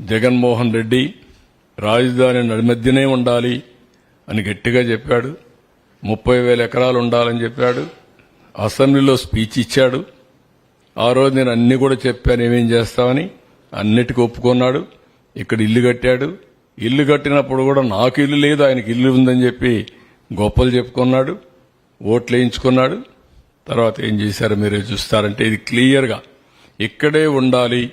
జగన్మోహన్ రెడ్డి రాజధాని నడిమధ్యనే ఉండాలి అని గట్టిగా చెప్పాడు. ముప్పై వేల ఎకరాలు ఉండాలని చెప్పాడు. అసెంబ్లీలో స్పీచ్ ఇచ్చాడు. ఆ రోజు నేను అన్ని కూడా చెప్పాను ఏమేం చేస్తామని. అన్నిటికీ ఒప్పుకున్నాడు. ఇక్కడ ఇల్లు కట్టాడు. ఇల్లు కట్టినప్పుడు కూడా నాకు ఇల్లు లేదు ఆయనకి ఇల్లు ఉందని చెప్పి గొప్పలు చెప్పుకున్నాడు. ఓట్లు వేయించుకున్నాడు. తర్వాత ఏం చేశారో మీరే చూస్తారంటే ఇది క్లియర్గా ఇక్కడే ఉండాలి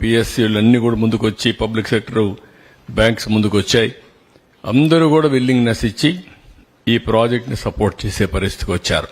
పిఎస్సీలన్నీ కూడా ముందుకు వచ్చి పబ్లిక్ సెక్టర్ బ్యాంక్స్ ముందుకు వచ్చాయి అందరూ కూడా విల్లింగ్నెస్ ఇచ్చి ఈ ప్రాజెక్ట్ని సపోర్ట్ చేసే పరిస్థితికి వచ్చారు.